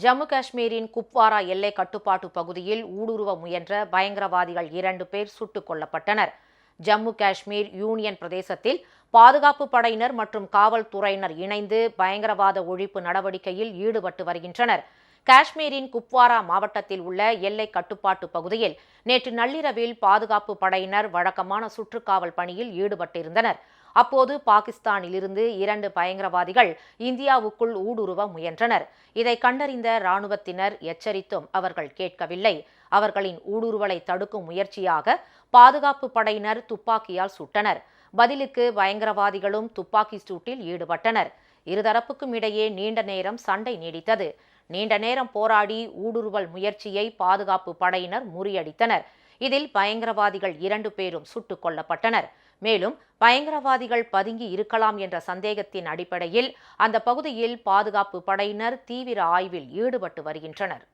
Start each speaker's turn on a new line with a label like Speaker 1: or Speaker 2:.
Speaker 1: ஜம்மு காஷ்மீரின் குப்வாரா எல்லை கட்டுப்பாட்டு பகுதியில் ஊடுருவ முயன்ற பயங்கரவாதிகள் இரண்டு பேர் சுட்டுக் கொல்லப்பட்டனர். ஜம்மு காஷ்மீர் யூனியன் பிரதேசத்தில் பாதுகாப்பு படையினர் மற்றும் காவல்துறையினர் இணைந்து பயங்கரவாத ஒழிப்பு நடவடிக்கையில் ஈடுபட்டு வருகின்றனர். காஷ்மீரின் குப்வாரா மாவட்டத்தில் உள்ள எல்லை கட்டுப்பாட்டு பகுதியில் நேற்று நள்ளிரவில் பாதுகாப்பு படையினர் வழக்கமான சுற்றுக்காவல் பணியில் ஈடுபட்டிருந்தனர். அப்போது பாகிஸ்தானிலிருந்து இரண்டு பயங்கரவாதிகள் இந்தியாவுக்குள் ஊடுருவ முயன்றனர். இதை கண்டறிந்த ராணுவத்தினர் எச்சரித்தும் அவர்கள் கேட்கவில்லை. அவர்களின் ஊடுருவலை தடுக்கும் முயற்சியாக பாதுகாப்பு படையினர் துப்பாக்கியால் சுட்டனர். பதிலுக்கு பயங்கரவாதிகளும் துப்பாக்கி சூட்டில் ஈடுபட்டனர். இருதரப்புக்கும் இடையே நீண்ட நேரம் சண்டை நீடித்தது. நீண்ட நேரம் போராடி ஊடுருவல் முயற்சியை பாதுகாப்பு படையினர் முறியடித்தனர். இதில் பயங்கரவாதிகள் இரண்டு பேரும் சுட்டுக் கொல்லப்பட்டனர். மேலும் பயங்கரவாதிகள் பதுங்கி இருக்கலாம் என்ற சந்தேகத்தின் அடிப்படையில் அந்த பகுதியில் பாதுகாப்பு படையினர் தீவிர ஆய்வில் ஈடுபட்டு வருகின்றனர்.